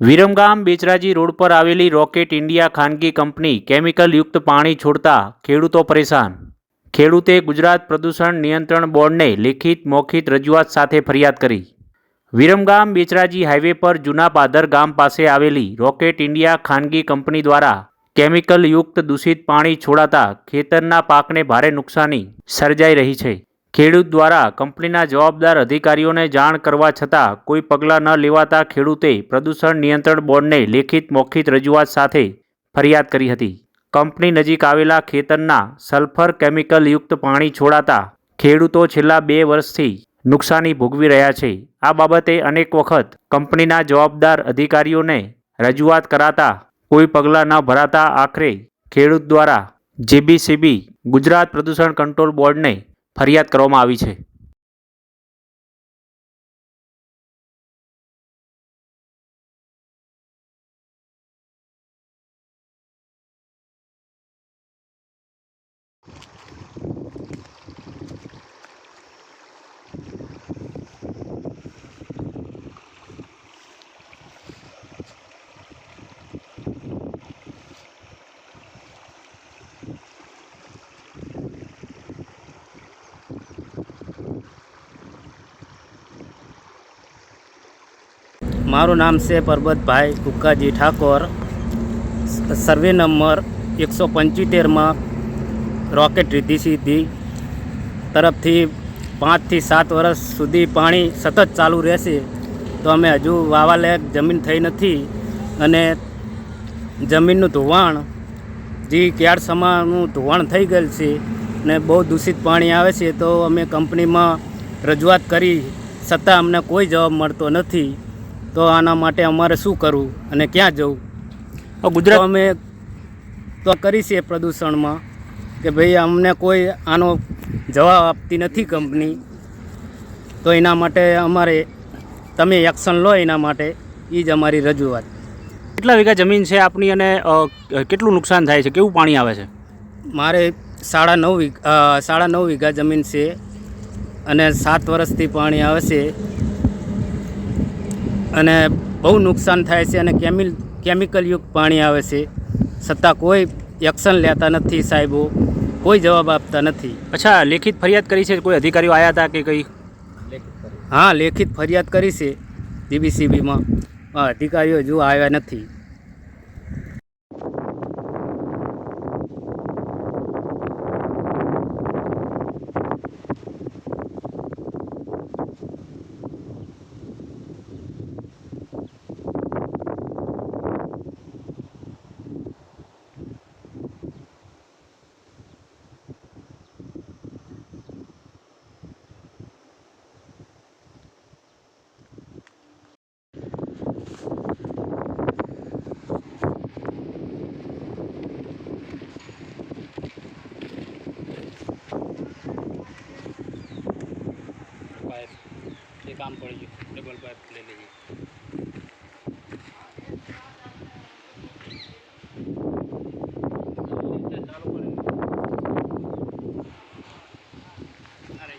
Viramgam Becharaji road પર આવેલી Rocket India ખાનગી કંપની કેમિકલયુક્ત પાણી છોડતા ખેડૂતો પરેશાન. ખેડૂતે ગુજરાત પ્રદૂષણ નિયંત્રણ બોર્ડને લેખિત મૌખિત રજૂઆત સાથે ફરિયાદ કરી. વિરમગામ બેચરાજી હાઈવે પર જૂના પાદર ગામ પાસે આવેલી રોકેટ ઇન્ડિયા ખાનગી કંપની દ્વારા કેમિકલયુક્ત દૂષિત પાણી છોડાતા ખેતરના પાકને ભારે નુકસાની સર્જાઈ રહી છે. ખેડૂત દ્વારા કંપનીના જવાબદાર અધિકારીઓને જાણ કરવા છતાં કોઈ પગલાં ન લેવાતા ખેડૂતે પ્રદૂષણ નિયંત્રણ બોર્ડને લેખિત મૌખિત રજૂઆત સાથે ફરિયાદ કરી હતી. કંપની નજીક આવેલા ખેતરના સલ્ફર કેમિકલયુક્ત પાણી છોડાતા ખેડૂતો છેલ્લા બે વર્ષથી નુકસાની ભોગવી રહ્યા છે. આ બાબતે અનેક વખત કંપનીના જવાબદાર અધિકારીઓને રજૂઆત કરાતા કોઈ પગલાં ન ભરાતા આખરે ખેડૂત દ્વારા જેબીસીબી ગુજરાત પ્રદૂષણ કંટ્રોલ બોર્ડને ફરિયાદ કરવામાં આવી છે. મારું નામ છે પરબતભાઈ કુક્કાજી ઠાકોર. સર્વે નંબર એકસો પંચોતેરમાં રોકેટ રીધી સીધી તરફથી પાંચથી સાત વર્ષ સુધી પાણી સતત ચાલુ રહેશે. તો અમે હજુ વાવાલાયક જમીન થઈ નથી અને જમીનનું ધોવાણ જે ક્યાર સમાનું ધોવાણ થઈ ગયેલ છે ને બહુ દૂષિત પાણી આવે છે તો અમે કંપનીમાં રજૂઆત કરી છતાં અમને કોઈ જવાબ મળતો નથી. તો આના માટે અમારે શું કરવું અને ક્યાં જવું? ગુજરાત અમે તો કરી છે પ્રદૂષણમાં કે ભાઈ અમને કોઈ આનો જવાબ આપતી નથી કંપની. તો એના માટે અમારે તમે એક્શન લો એના માટે એ જ અમારી રજૂઆત. કેટલા વીઘા જમીન છે આપની અને કેટલું નુકસાન થાય છે? કેવું પાણી આવે છે? મારે સાડા નવ વીઘા સાડા નવ વીઘા જમીન છે અને સાત વર્ષથી પાણી આવે છે. અને બહુ નુકસાન થાય છે અને કેમિલ કેમિકલયુક્ત પાણી આવે છે. છતાં કોઈ એક્શન લેતા નથી સાહેબો. કોઈ જવાબ આપતા નથી. અચ્છા લેખિત ફરિયાદ કરી છે? કોઈ અધિકારીઓ આવ્યા હતા કે કંઈ? હા લેખિત ફરિયાદ કરી છે જીબીસીબીમાં અધિકારીઓ હજુ આવ્યા નથી. काम पड़ेगी डबल पाइप ले लीजिए चालू करेंगे अरे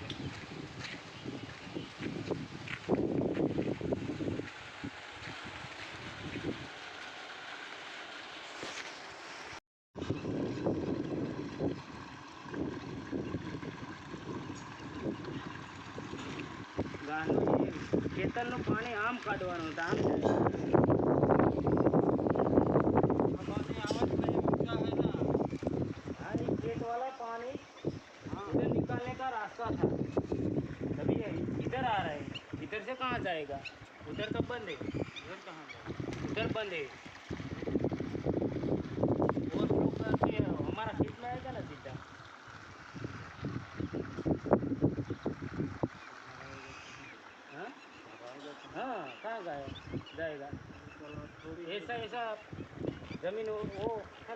Gracias. ખેતરનું પાણી આમ કાઢવાનું હતું આમ हाँ, ये खेत वाला पानी इधर निकालने का रास्ता था तभी ये इधर आ रहा है इधर से कहाँ जाएगा उधर तो बंद है उधर कहाँ जाएगा उधर बंद है और वो करके हमारा खेत में आएगा ना सीधा हाँ कहाँ गया जाएगा ऐसा ऐसा जमीन वो वो